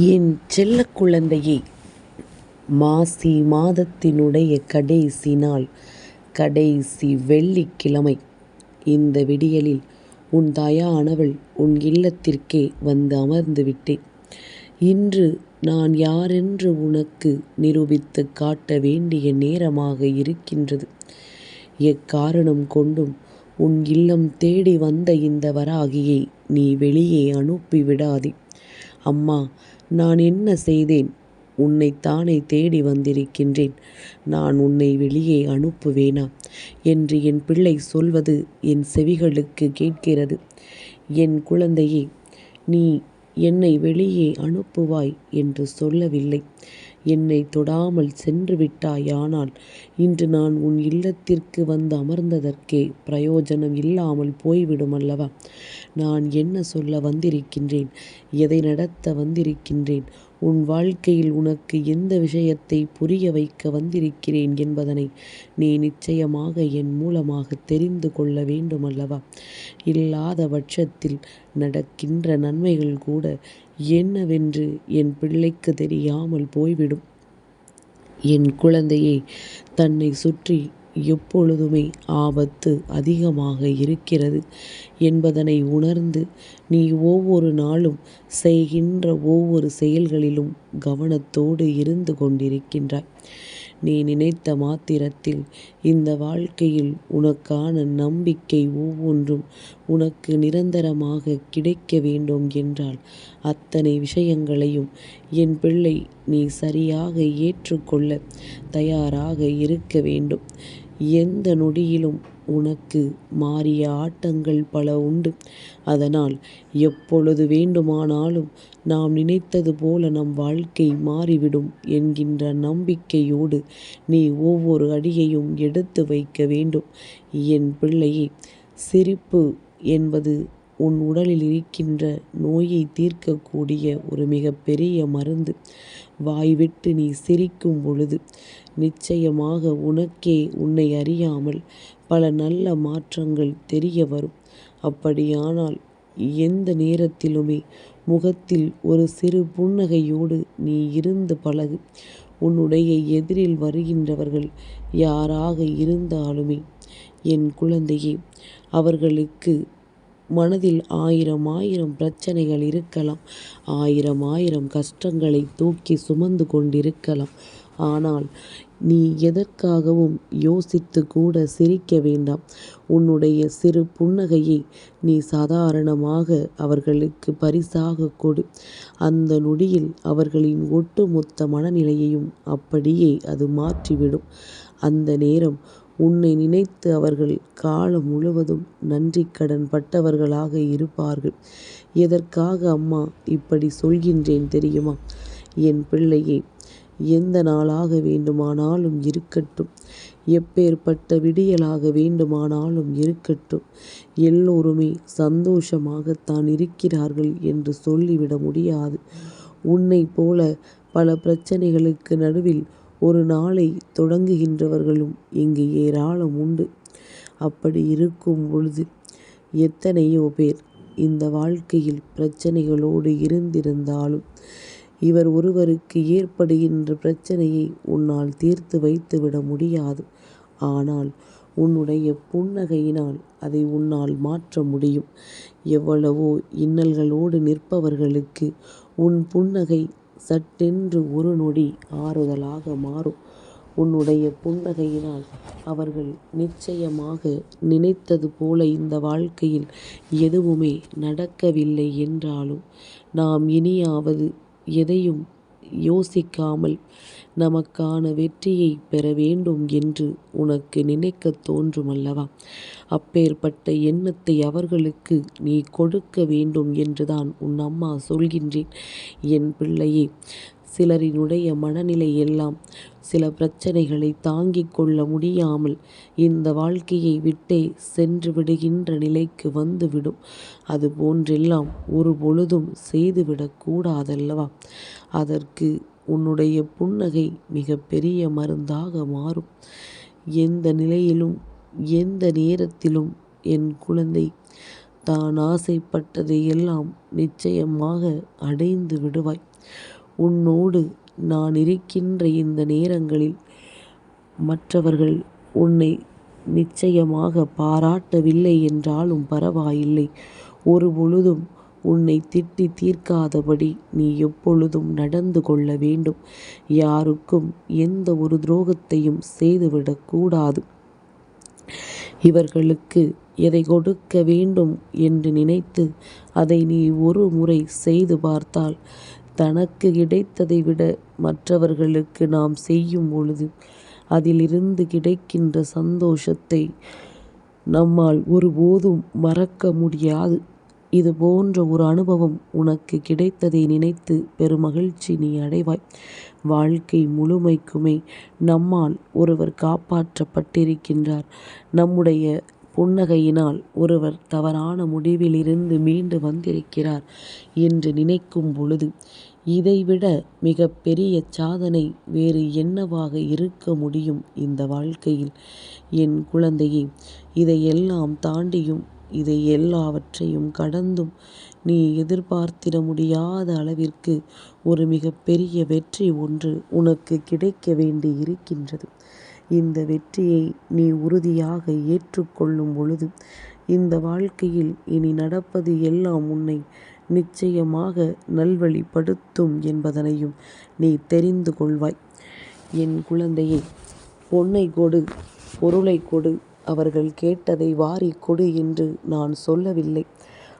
என் செல்ல குழந்தையே மாசி மாதத்தினுடைய கடைசி நாள் கடைசி வெள்ளிக்கிழமை. இந்த விடியலில் உன் தாயானவள் உன் இல்லத்திற்கே வந்து அமர்ந்து விட்டேன் இன்று நான் யாரென்று உனக்கு நிரூபித்துக் காட்ட வேண்டிய நேரமாக இருக்கின்றது. எக்காரணம் கொண்டும் உன் இல்லம் தேடி வந்த இந்த வராகியை நீ வெளியே அனுப்பிவிடாதே. அம்மா நான் என்ன செய்தேன்? உன்னைத்தானே தேடி வந்திருக்கின்றேன். நான் உன்னை வெளியே அனுப்புவேனா? என்று என் பிள்ளை சொல்வது என் செவிகளுக்கு கேட்கிறது. என் குழந்தையே நீ என்னை வெளியே அனுப்புவாய் என்று சொல்லவில்லை. என்னை தொடாமல் சென்று விட்டாயானால் இன்று நான் உன் இல்லத்திற்கு வந்து அமர்ந்ததற்கே பிரயோஜனம் இல்லாமல் போய்விடும் அல்லவா? நான் என்ன சொல்ல வந்திருக்கின்றேன்? எதை நடத்த வந்திருக்கின்றேன்? உன் வாழ்க்கையில் உனக்கு எந்த விஷயத்தை புரிய வைக்க வந்திருக்கிறேன் என்பதனை நீ நிச்சயமாக என் மூலமாக தெரிந்து கொள்ள வேண்டுமல்லவா? இல்லாத பட்சத்தில் நடக்கின்ற நன்மைகள் கூட என்னவென்று என் பிள்ளைக்கு தெரியாமல் போய்விடும். என் குழந்தையை தன்னை சுற்றி எப்பொழுதுமே ஆபத்து அதிகமாக இருக்கிறது என்பதனை உணர்ந்து நீ ஒவ்வொரு நாளும் செய்கின்ற ஒவ்வொரு செயல்களிலும் கவனத்தோடு இருந்து கொண்டிருக்கின்றாய். நீ நினைத்த மாத்திரத்தில் இந்த வாழ்க்கையில் உனக்கான நம்பிக்கை ஒவ்வொன்றும் உனக்கு நிரந்தரமாக கிடைக்க வேண்டும் என்றால் அத்தனை விஷயங்களையும் என் பிள்ளை நீ சரியாக ஏற்றுக்கொள்ள தயாராக இருக்க வேண்டும். எந்த நொடியிலும் உனக்கு மாறிய ஆட்டங்கள் பல உண்டு. அதனால் எப்பொழுது வேண்டுமானாலும் நாம் நினைத்தது போல நம் வாழ்க்கை மாறிவிடும் என்கின்ற நம்பிக்கையோடு நீ ஒவ்வொரு அடியையும் எடுத்து வைக்க வேண்டும். என் பிள்ளையே சிரிப்பு என்பது உன் உடலில் இருக்கின்ற நோயை தீர்க்கக்கூடிய ஒரு மிகப்பெரிய மருந்து. வாய்விட்டு நீ சிரிக்கும் பொழுது நிச்சயமாக உனக்கே உன்னை அறியாமல் பல நல்ல மாற்றங்கள் தெரிய வரும். அப்படியானால் எந்த நேரத்திலுமே முகத்தில் ஒரு சிறு புன்னகையோடு நீ இருந்து பழகு. உன்னுடைய எதிரில் வருகின்றவர்கள் யாராக இருந்தாலுமே என் குழந்தையே அவர்களுக்கு மனதில் ஆயிரம் ஆயிரம் பிரச்சனைகள் இருக்கலாம். ஆயிரம் ஆயிரம் கஷ்டங்களை தூக்கி சுமந்து கொண்டிருக்கலாம். ஆனால் நீ எதற்காகவும் யோசித்து கூட சிரிக்க வேண்டாம். உன்னுடைய சிறு புன்னகையை நீ சாதாரணமாக அவர்களுக்கு பரிசாக கொடு. அந்த நொடியில் அவர்களின் ஒட்டுமொத்த மனநிலையையும் அப்படியே அது மாற்றிவிடும். அந்த நேரம் உன்னை நினைத்து அவர்கள் காலம் முழுவதும் நன்றி கடன் பட்டவர்களாக இருப்பார்கள். எதற்காக அம்மா இப்படி சொல்கின்றேன் தெரியுமா? என் பிள்ளையை எந்த நாளாக வேண்டுமானாலும் இருக்கட்டும். எப்பேற்பட்ட விடியலாக வேண்டுமானாலும் இருக்கட்டும். எல்லோருமே சந்தோஷமாகத்தான் இருக்கிறார்கள் என்று சொல்லிவிட முடியாது. உன்னை போல பல பிரச்சனைகளுக்கு நடுவில் ஒரு நாளை தொடங்குகின்றவர்களும் இங்கு ஏராளம் உண்டு. அப்படி இருக்கும் பொழுது எத்தனையோ பேர் இந்த வாழ்க்கையில் பிரச்சனைகளோடு இருந்திருந்தாலும் இவர் ஒருவருக்கு ஏற்படுகின்ற பிரச்சனையை உன்னால் தீர்த்து வைத்துவிட முடியாது. ஆனால் உன்னுடைய புன்னகையினால் அதை உன்னால் மாற்ற முடியும். எவ்வளவோ இன்னல்களோடு நிற்பவர்களுக்கு உன் புன்னகை சட்டென்று ஒரு நொடி ஆறுதலாக மாறும். உன்னுடைய புன்னகையினால் அவர்கள் நிச்சயமாக நினைத்தது போல இந்த வாழ்க்கையில் எதுவுமே நடக்கவில்லை என்றாலும் நாம் இனியாவது எதையும் யோசிக்காமல் நமக்கான வெற்றியை பெற வேண்டும் என்று உனக்கு நினைக்க தோன்றும் அல்லவா? அப்பேற்பட்ட எண்ணத்தை அவர்களுக்கு நீ கொடுக்க வேண்டும் என்றுதான் உன் அம்மா சொல்கின்றேன். என் பிள்ளையே சிலரினுடைய மனநிலை எல்லாம் சில பிரச்சனைகளை தாங்கிக் கொள்ள முடியாமல் இந்த வாழ்க்கையை விட்டே சென்று விடுகின்ற நிலைக்கு வந்துவிடும். அது போன்றெல்லாம் ஒரு பொழுதும் செய்துவிடக்கூடாதல்லவா அதற்கு உன்னுடைய புன்னகை மிக பெரிய மருந்தாக மாறும். எந்த நிலையிலும் எந்த நேரத்திலும் என் குழந்தை தான் ஆசைப்பட்டதை எல்லாம் நிச்சயமாக அடைந்து விடுவாய். உன்னோடு நான் இருக்கின்ற இந்த நேரங்களில் மற்றவர்கள் உன்னை நிச்சயமாக பாராட்டவில்லை என்றாலும் பரவாயில்லை. ஒருபொழுதும் உன்னை திட்டி தீர்க்காதபடி நீ எப்பொழுதும் நடந்து கொள்ள வேண்டும். யாருக்கும் எந்த ஒரு துரோகத்தையும் செய்துவிடக்கூடாது இவர்களுக்கு எதை கொடுக்க வேண்டும் என்று நினைத்து அதை நீ ஒரு முறை செய்து பார்த்தால் தனக்கு கிடைத்ததை விட மற்றவர்களுக்கு நாம் செய்யும் பொழுது அதிலிருந்து கிடைக்கின்ற சந்தோஷத்தை நம்மால் ஒருபோதும் மறக்க முடியாது. இது போன்ற ஒரு அனுபவம் உனக்கு கிடைத்ததை நினைத்து பெருமகிழ்ச்சி நீ அடைவாய். வாழ்க்கை முழுமைக்குமே நம்மால் ஒருவர் காப்பாற்றப்பட்டிருக்கின்றார். நம்முடைய புன்னகையினால் ஒருவர் தவறான முடிவிலிருந்து மீண்டு வந்திருக்கிறார் என்று நினைக்கும் பொழுது இதைவிட மிகப்பெரிய சாதனை வேறு என்னவாக இருக்க முடியும் இந்த வாழ்க்கையில்? என் குழந்தையே இதையெல்லாம் தாண்டியும் இதை எல்லாவற்றையும் கடந்தும் நீ எதிர்பார்த்திட முடியாத அளவிற்கு ஒரு மிகப்பெரிய வெற்றி ஒன்று உனக்கு கிடைக்க வேண்டி இருக்கின்றது. இந்த வெற்றியை நீ உறுதியாக ஏற்றுக்கொள்ளும் பொழுது இந்த வாழ்க்கையில் இனி நடப்பது எல்லாம் உன்னை நிச்சயமாக நல்வழிப்படுத்தும் என்பதனையும் நீ தெரிந்து கொள்வாய். என் குழந்தையை பொன்னை கொடு பொருளை கொடு அவர்கள் கேட்டதை வாரிக் கொடு என்று நான் சொல்லவில்லை.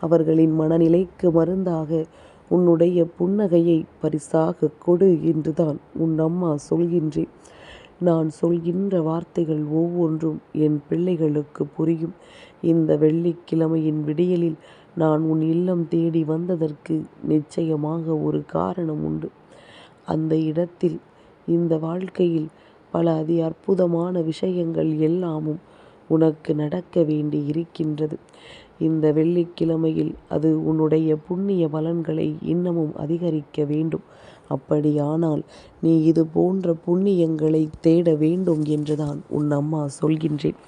அவர்களின் மனநிலைக்கு மருந்தாக உன்னுடைய புன்னகையை பரிசாகக் கொடு என்றுதான் உன் அம்மா சொல்கின்றேன். நான் சொல்கின்ற வார்த்தைகள் ஒவ்வொன்றும் என் பிள்ளைகளுக்கு புரியும். இந்த வெள்ளிக்கிழமையின் விடியலில் நான் உன் இல்லம் தேடி வந்ததற்கு நிச்சயமாக ஒரு காரணம் உண்டு. அந்த இடத்தில் இந்த வாழ்க்கையில் பல அதி அற்புதமான விஷயங்கள் எல்லாமும் உனக்கு நடக்க வேண்டி இருக்கின்றது. இந்த வெள்ளிக்கிழமையில் அது உன்னுடைய புண்ணிய பலன்களை இன்னமும் அதிகரிக்க வேண்டும். அப்படியானால் நீ இது போன்ற புண்ணியங்களை தேட வேண்டும் என்றுதான் உன் அம்மா சொல்கின்றேன்.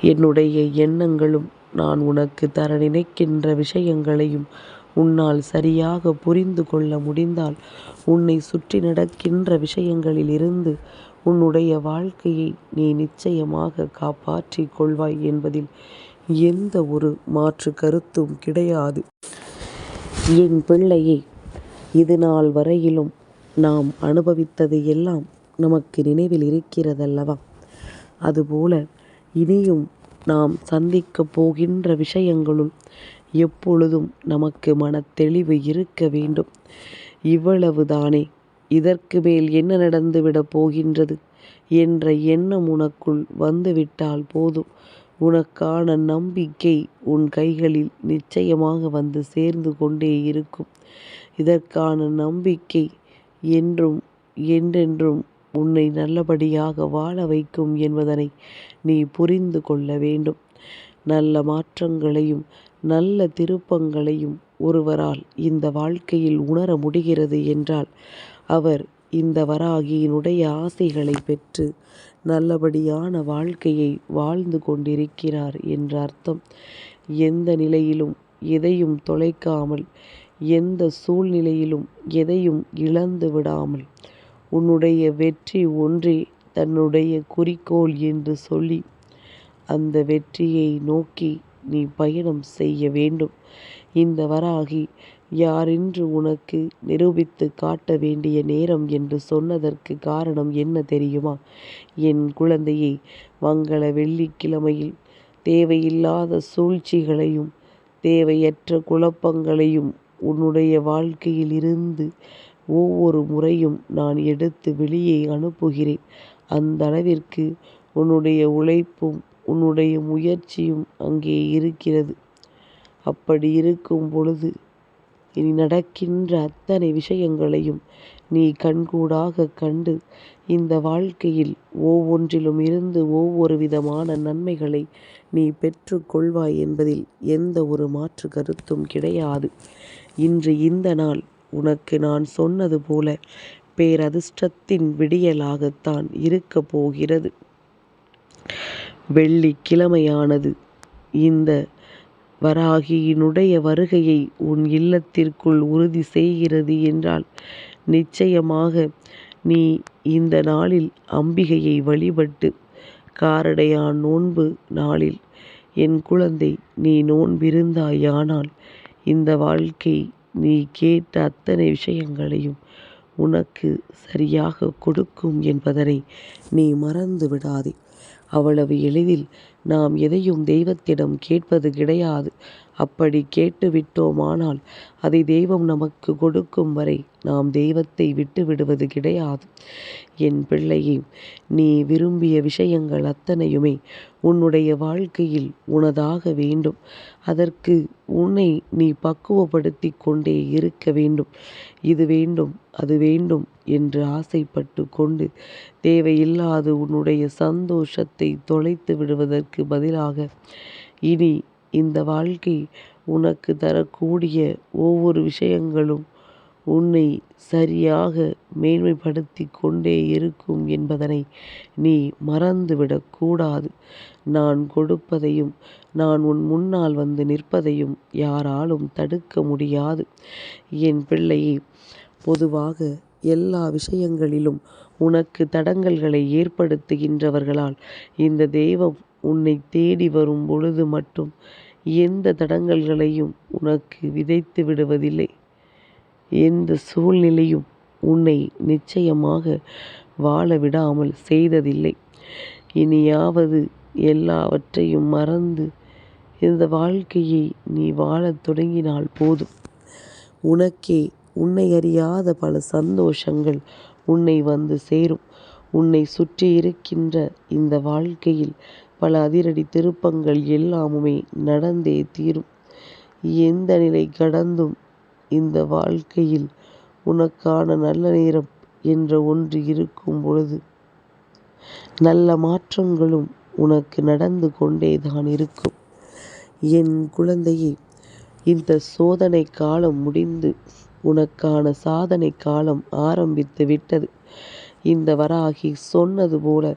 என்னுடைய எண்ணங்களும் நான் உனக்கு தர நினைக்கின்ற விஷயங்களையும் உன்னால் சரியாக புரிந்து கொள்ள முடிந்தால் உன்னை சுற்றி நடக்கின்ற விஷயங்களில் இருந்து உன்னுடைய வாழ்க்கையை நீ நிச்சயமாக காப்பாற்றிக் கொள்வாய் என்பதில் எந்த ஒரு மாற்று கருத்தும் கிடையாது. என் பிள்ளையை இது நாள் வரையிலும் நாம் அனுபவித்தது எல்லாம் நமக்கு நினைவில் இருக்கிறதல்லவா? அதுபோல இனியும் நாம் சந்திக்கப் போகின்ற விஷயங்களுள் எப்பொழுதும் நமக்கு மனத்தெளிவு இருக்க வேண்டும். இவ்வளவுதானே இதற்கு மேல் என்ன நடந்துவிடப் போகின்றது என்ற எண்ணம் உனக்குள் வந்துவிட்டால் போதும். உனக்கான நம்பிக்கை உன் கைகளில் நிச்சயமாக வந்து சேர்ந்து கொண்டே இருக்கும். இதற்கான நம்பிக்கை என்றும் என்றென்றும் உன்னை நல்லபடியாக வாழ வைக்கும் என்பதனை நீ புரிந்து கொள்ள வேண்டும். நல்ல மாற்றங்களையும் நல்ல திருப்பங்களையும் ஒருவரால் இந்த வாழ்க்கையில் உணர முடிகிறது என்றால் அவர் இந்த வராகியினுடைய ஆசைகளைப் பெற்று நல்லபடியான வாழ்க்கையை வாழ்ந்து கொண்டிருக்கிறார் என்ற அர்த்தம். எந்த நிலையிலும் எதையும் தொலைக்காமல் எந்த சூழ்நிலையிலும் எதையும் இழந்து விடாமல் உன்னுடைய வெற்றி ஒன்றே தன்னுடைய குறிக்கோள் என்று சொல்லி அந்த வெற்றியை நோக்கி நீ பயணம் செய்ய வேண்டும். இந்த வராகி யாரென்று உனக்கு நிரூபித்து காட்ட வேண்டிய நேரம் என்று சொன்னதற்கு காரணம் என்ன தெரியுமா? என் குழந்தையை மங்கள வெள்ளிக்கிழமையில் தேவையில்லாத சூழ்ச்சிகளையும் தேவையற்ற குழப்பங்களையும் உன்னுடைய வாழ்க்கையில் இருந்து ஒவ்வொரு முறையும் நான் எடுத்து வெளியே அனுப்புகிறேன். அந்தளவிற்கு உன்னுடைய உழைப்பும் உன்னுடைய முயற்சியும் அங்கே இருக்கிறது. அப்படி இருக்கும் பொழுது இனி நடக்கின்ற அத்தனை விஷயங்களையும் நீ கண்கூடாகக் கண்டு இந்த வாழ்க்கையில் ஒவ்வொன்றிலும் இருந்து ஒவ்வொரு விதமான நன்மைகளை நீ பெற்றுக்கொள்வாய் என்பதில் எந்த ஒரு மாற்று கருத்தும் கிடையாது. இன்று இந்த நாள் உனக்கு நான் சொன்னது போல பேரதிர்ஷ்டத்தின் விடியலாகத்தான் இருக்கப் போகிறது. வெள்ளிக்கிழமையானது இந்த வராகியினுடைய வருகையை உன் இல்லத்திற்குள் உறுதி செய்கிறது என்றால் நிச்சயமாக நீ இந்த நாளில் அம்பிகையை வழிபட்டு காரடையான் நோன்பு நாளில் என் குழந்தை நீ நோன்பிருந்தாயானால் இந்த வாழ்க்கை நீ கேட்ட அத்தனை விஷயங்களையும் உனக்கு சரியாக கொடுக்கும் என்பதனை நீ மறந்து விடாதே அவ்வளவு எளிதில் நாம் எதையும் தெய்வத்திடம் கேட்பது கிடையாது. அப்படி கேட்டு விட்டோமானால் அதை தெய்வம் நமக்கு கொடுக்கும் வரை நாம் தெய்வத்தை விட்டு விடுவது கிடையாது. என் பிள்ளையே நீ விரும்பிய விஷயங்கள் அத்தனையுமே உன்னுடைய வாழ்க்கையில் உனதாக வேண்டும். அதற்கு உன்னை நீ பக்குவப்படுத்தி கொண்டே இருக்க வேண்டும். இது வேண்டும் அது வேண்டும் என்று ஆசைப்பட்டு கொண்டு தேவையில்லாது உன்னுடைய சந்தோஷத்தை தொலைத்து விடுவதற்கு பதிலாக இனி இந்த வாழ்க்கை உனக்கு தரக்கூடிய ஒவ்வொரு விஷயங்களும் உன்னை சரியாக மேன்மைப்படுத்தி கொண்டே இருக்கும் என்பதனை நீ மறந்துவிடக்கூடாது நான் கொடுப்பதையும் நான் உன் முன்னால் வந்து நிற்பதையும் யாராலும் தடுக்க முடியாது. என் பிள்ளையை பொதுவாக எல்லா விஷயங்களிலும் உனக்கு தடங்கல்களை ஏற்படுத்துகின்றவர்களால் இந்த தெய்வம் உன்னை தேடி வரும் பொழுது மட்டும் எந்த தடங்கல்களையும் உனக்கு விதைத்து விடுவதில்லை. எந்த சூழ்நிலையும் உன்னை நிச்சயமாக வாழ விடாமல் செய்ததில்லை. இனியாவது எல்லாவற்றையும் மறந்து இந்த வாழ்க்கையை நீ வாழத் தொடங்கினால் போதும். உனக்கே உன்னை அறியாத பல சந்தோஷங்கள் உன்னை வந்து சேரும். உன்னை சுற்றி இருக்கின்ற இந்த வாழ்க்கையில் பல அதிரடி திருப்பங்கள் எல்லாமுமே நடந்தே தீரும். எந்த நிலை கடந்தும் இந்த வாழ்க்கையில் உனக்கான நல்ல நேரம் என்ற ஒன்று இருக்கும் பொழுது நல்ல மாற்றங்களும் உனக்கு நடந்து கொண்டே தான் இருக்கும். என் குழந்தையே இந்த சோதனை காலம் முடிந்து உனக்கான சாதனை காலம் ஆரம்பித்து விட்டது. இந்த வராகி சொன்னது போல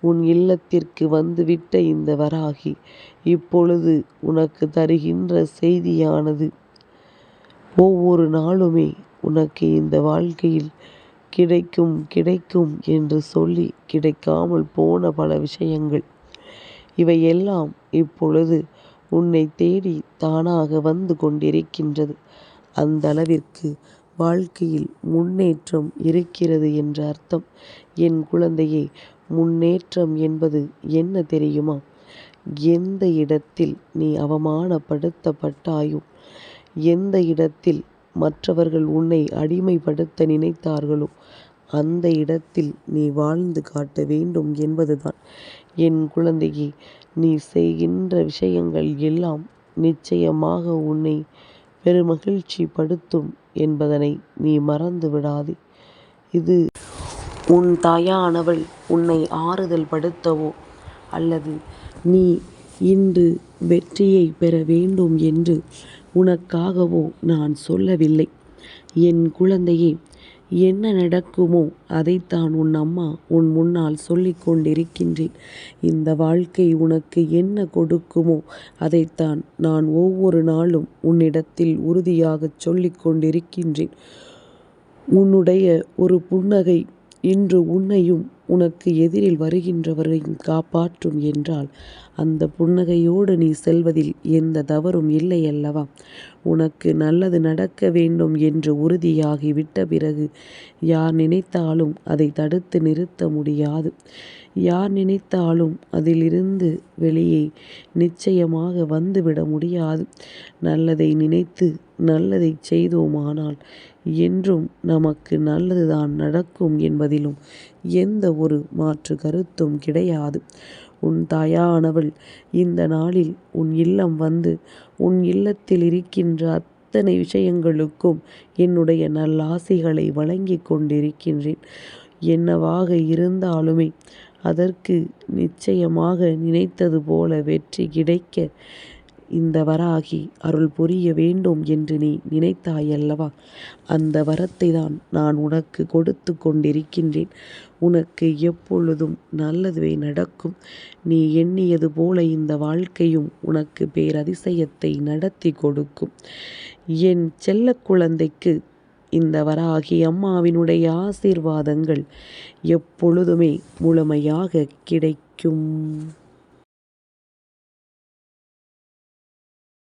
உன் இல்லத்திற்கு வந்துவிட்ட இந்த வராகி இப்பொழுது உனக்கு தருகின்ற செய்தியானது. ஒவ்வொரு நாளுமே உனக்கு இந்த வாழ்க்கையில் கிடைக்கும் கிடைக்கும் என்று சொல்லி கிடைக்காமல் போன பல விஷயங்கள். இவையெல்லாம் இப்பொழுது உன்னை தேடி தானாக வந்து கொண்டிருக்கின்றது. அந்த அளவிற்கு வாழ்க்கையில் முன்னேற்றம் இருக்கிறது என்ற அர்த்தம். என் குழந்தையே முன்னேற்றம் என்பது என்ன தெரியுமா? எந்த இடத்தில் நீ அவமானப்படுத்தப்பட்டாயோ எந்த இடத்தில் மற்றவர்கள் உன்னை அடிமைப்படுத்த நினைத்தார்களோ அந்த இடத்தில் நீ வாழ்ந்து காட்ட வேண்டும் என்பதுதான். என் குழந்தையே நீ செய்கின்ற விஷயங்கள் எல்லாம் நிச்சயமாக உன்னை பெருமகிழ்ச்சி படுத்தும் என்பதனை நீ மறந்து விடாதே இது உன் தாயானவள் உன்னை ஆறுதல் படுத்தவோ அல்லது நீ இன்று வெற்றியை பெற வேண்டும் என்று உனக்காகவோ நான் சொல்லவில்லை. என் குழந்தையே என்ன நடக்குமோ அதைத்தான் உன் அம்மா உன் முன்னால் சொல்லிக் கொண்டிருக்கின்றேன். இந்த வாழ்க்கை உனக்கு என்ன கொடுக்குமோ அதைத்தான் நான் ஒவ்வொரு நாளும் உன்னிடத்தில் உறுதியாகச் சொல்லிக் கொண்டிருக்கின்றேன். உன்னுடைய ஒரு புன்னகை இன்று உன்னையும் உனக்கு எதிரில் வருகின்றவரையும் காப்பாற்றும் என்றால் அந்த புன்னகையோடு நீ செல்வதில் எந்த தவறும் இல்லை அல்லவா? உனக்கு நல்லது நடக்க வேண்டும் என்று உறுதியாகி விட்ட பிறகு யார் நினைத்தாலும் அதை தடுத்து நிறுத்த முடியாது. யார் நினைத்தாலும் அதிலிருந்து வெளியே நிச்சயமாக வந்துவிட முடியாது. நல்லதை நினைத்து நல்லதை செய்தோமானால் என்றும் நமக்கு நல்லதுதான் நடக்கும் என்பதிலும் எந்த ஒரு மாற்று கருத்தும் கிடையாது. உன் தாயானவள் இந்த நாளில் உன் இல்லம் வந்து உன் இல்லத்தில் இருக்கின்ற அத்தனை விஷயங்களுக்கும் என்னுடைய நல்லாசைகளை வழங்கி கொண்டிருக்கின்றேன். என்னவாக இருந்தாலுமே அதற்கு நிச்சயமாக நினைத்தது போல வெற்றி கிடைக்க இந்த வராகி அருள் புரிய வேண்டும் என்று நீ நினைத்தாயல்லவா? அந்த வரத்தை தான் நான் உனக்கு கொடுத்து கொண்டிருக்கின்றேன். உனக்கு எப்பொழுதும் நல்லதுவே நடக்கும். நீ எண்ணியது போல இந்த வாழ்க்கையும் உனக்கு பேரதிசயத்தை நடத்தி கொடுக்கும். என் செல்ல குழந்தைக்கு இந்த வராகி அம்மாவினுடைய ஆசீர்வாதங்கள் எப்பொழுதுமே முழுமையாக கிடைக்கும்.